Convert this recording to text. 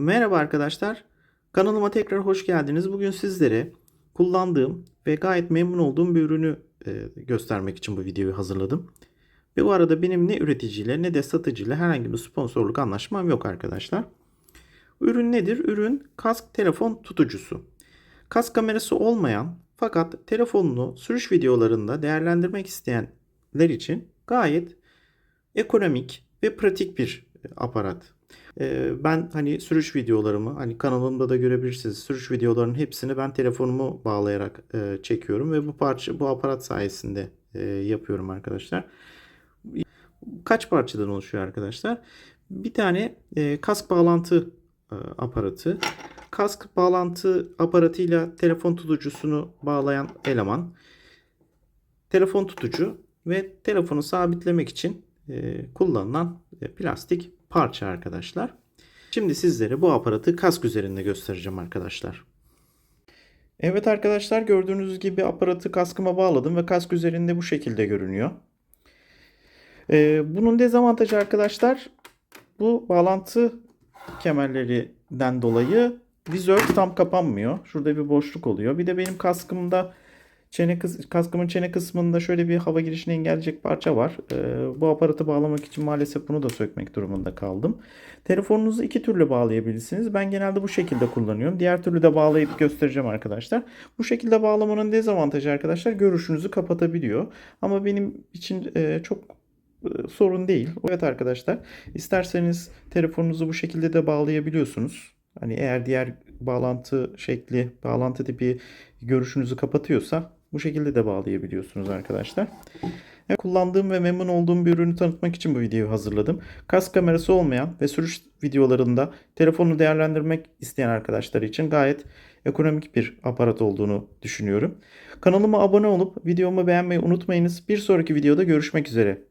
Merhaba arkadaşlar. Kanalıma tekrar hoş geldiniz. Bugün sizlere kullandığım ve gayet memnun olduğum bir ürünü e, göstermek için bu videoyu hazırladım. Ve bu arada benim ne üreticiyle ne de satıcıyla herhangi bir sponsorluk anlaşmam yok arkadaşlar. Ürün nedir? Ürün kask telefon tutucusu. Kask kamerası olmayan fakat telefonunu sürüş videolarında değerlendirmek isteyenler için gayet ekonomik ve pratik bir aparat. Ee, Ben hani sürüş videolarımı hani kanalımda da görebilirsiniz. Sürüş videolarının hepsini ben telefonumu bağlayarak e, çekiyorum ve bu parça bu aparat sayesinde e, yapıyorum arkadaşlar. Kaç parçadan oluşuyor arkadaşlar? Bir tane e, kask bağlantı aparatı, kask bağlantı aparatıyla telefon tutucusunu bağlayan eleman, telefon tutucu ve telefonu sabitlemek için kullanılan plastik parça arkadaşlar. Şimdi sizlere bu aparatı kask üzerinde göstereceğim arkadaşlar. Evet arkadaşlar gördüğünüz gibi aparatı kaskıma bağladım ve kask üzerinde bu şekilde görünüyor. E, bunun dezavantajı arkadaşlar bu bağlantı kemerlerinden dolayı vizör tam kapanmıyor. Şurada bir boşluk oluyor. Bir de benim kaskımda çene kıs kaskımın çene kısmında şöyle bir hava girişini engelleyecek parça var. Ee, bu aparatı bağlamak için maalesef bunu da sökmek durumunda kaldım. Telefonunuzu iki türlü bağlayabilirsiniz. Ben genelde bu şekilde kullanıyorum. Diğer türlü de bağlayıp göstereceğim arkadaşlar. Bu şekilde bağlamanın dezavantajı arkadaşlar görüşünüzü kapatabiliyor. Ama benim için e, çok e, sorun değil. Evet arkadaşlar isterseniz telefonunuzu bu şekilde de bağlayabiliyorsunuz. Hani eğer diğer bağlantı şekli, bağlantı tipi görüşünüzü kapatıyorsa bu şekilde de bağlayabiliyorsunuz arkadaşlar. Evet, kullandığım ve memnun olduğum bir ürünü tanıtmak için bu videoyu hazırladım. Kask kamerası olmayan ve sürüş videolarında telefonu değerlendirmek isteyen arkadaşlar için gayet ekonomik bir aparat olduğunu düşünüyorum. Kanalıma abone olup videomu beğenmeyi unutmayınız. Bir sonraki videoda görüşmek üzere.